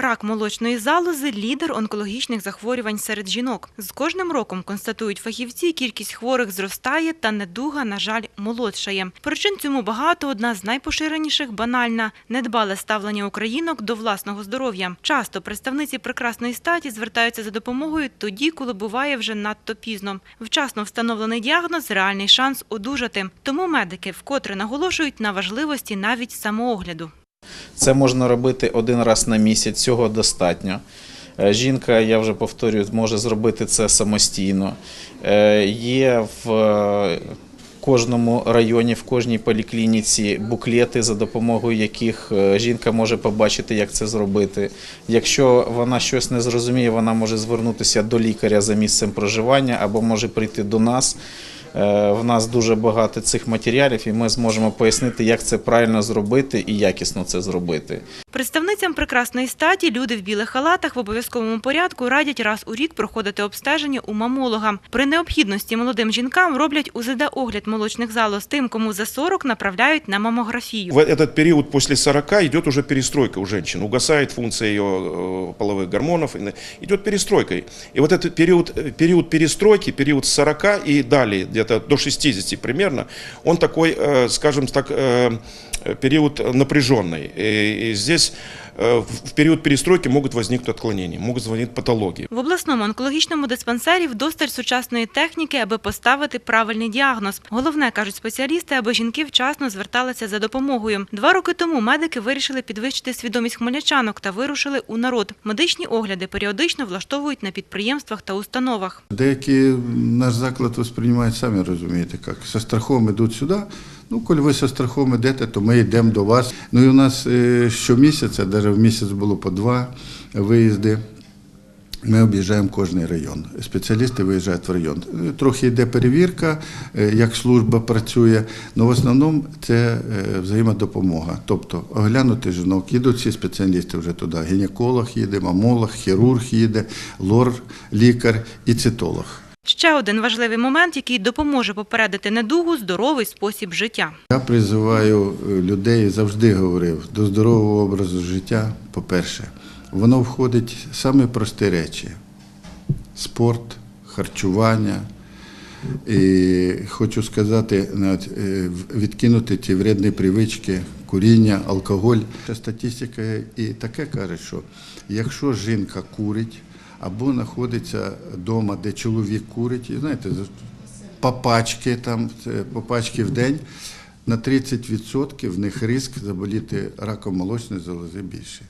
Рак молочної залози – лідер онкологічних захворювань серед жінок. З кожним роком, констатують фахівці, кількість хворих зростає та недуга, на жаль, молодшає. Причин цьому багато. Одна з найпоширеніших – банальна – недбале ставлення українок до власного здоров'я. Часто представниці прекрасної статі звертаються за допомогою тоді, коли буває вже надто пізно. Вчасно встановлений діагноз – реальний шанс одужати. Тому медики вкотре наголошують на важливості навіть самоогляду. Це можна робити один раз на місяць, цього достатньо. Е, Жінка, я вже повторюю, може зробити це самостійно. Е, Є в е, кожному районі, в кожній поліклініці буклети, за допомогою яких жінка може побачити, як це зробити. Якщо вона щось не зрозуміє, вона може звернутися до лікаря за місцем проживання або може прийти до нас. Е, В нас дуже багато цих матеріалів, і ми зможемо пояснити, як це правильно зробити і якісно це зробити. Представницям прекрасної статі люди в білих халатах в обов'язковому порядку радять раз у рік проходити обстеження у мамолога. При необхідності молодим жінкам роблять УЗД-огляд молочних залоз. Тим, кому за 40, направляють на мамографію. В этот период после 40 идет уже перестройка у женщин, угасает функция ее э, половых гормонов, и на- идет перестройка. И вот этот период, э, период перестройки, период с 40 и далее, где-то до 60 примерно, он такой, э, скажем так, э, э, период напряженный. И здесь э, в период перестройки могут возникнуть отклонения, могут возникнуть патологии. В обласному онкологічному диспансері вдосталь сучасної техніки, аби поставити правильний діагноз. Головне, кажуть спеціалісти, аби жінки вчасно зверталися за допомогою. Два роки тому медики вирішили підвищити свідомість хмельничанок та вирушили у народ. Медичні огляди періодично влаштовують на підприємствах та установах. Деякі наш заклад восприймають, самі розумієте, як зі страхом йдуть сюди. Ну, коли ви зі страхом йдете, то ми йдемо до вас. Ну і у нас е, щомісяця, навіть в місяць було по два виїзди. Ми об'їжджаємо кожний район. Спеціалісти виїжджають в район. Е, Трохи йде перевірка, е, як служба працює. але в основному це взаємодопомога. Тобто оглянути жінок, їдуть всі спеціалісти вже туди. Гінеколог їде, мамолог, хірург їде, лор, лікар і цитолог. Ще один важливий момент, який допоможе попередити недугу – здоровий спосіб життя. Я призиваю е, людей, завжди говорив, до здорового образу життя, по-перше, воно входить в самі прості речі: спорт, харчування. І хочу сказати, е, відкинути ті вредні привички, куріння, алкоголь. Статистика і таке каже, що якщо жінка курить або знаходиться вдома, де чоловік курить, і знаєте, по пачки, там, по в день, на 30% в них ризик заболіти раком молочної залози більше.